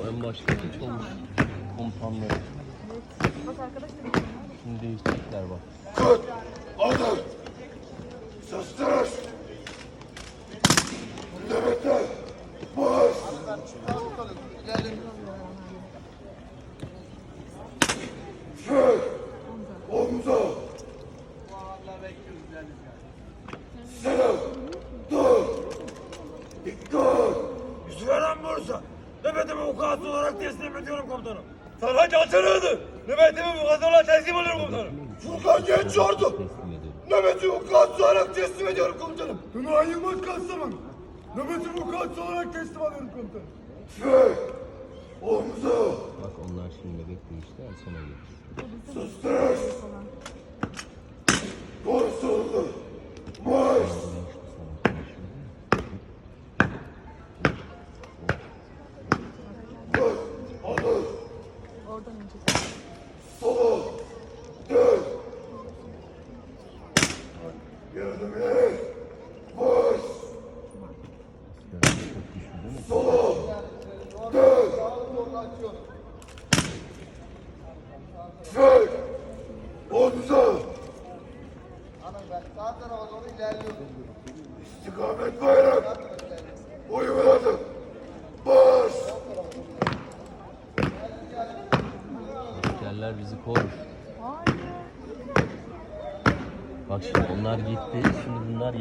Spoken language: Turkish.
bölüm başkanı hiç olmuş komutanları. Bak arkadaş da bir Şimdi değişecekler bak. Kut, odur. Sustur. Nöbete, boş. Şöyle, omza. Selam, dur. Dikkat. Yüzü veren Bursa. Nöbetimi vukuatlı olarak teslim ediyorum komutanım. Sarhaç açılıyordu. Nöbetimi vukuatlı olarak teslim ediyorum komutanım. Furkan Genç Ordu. Teslim ediyorum. Nöbeti vukuatlı olarak teslim ediyorum komutanım. Hüma Yılmaz Kastaman. Nöbetimi vukuatlı olarak teslim ediyorum komutanım. Şöyle, omza. Bak onlar şimdi bebek değiştiler sonra gelir. Sustur. Oradan önce. Sola. Dön. Yardım et. Marş. Sola. Dön. Çök. Omza. İstikamet bayrak. Askerler bizi korur. Hayır. Bak şimdi onlar gitti. Şimdi bunlar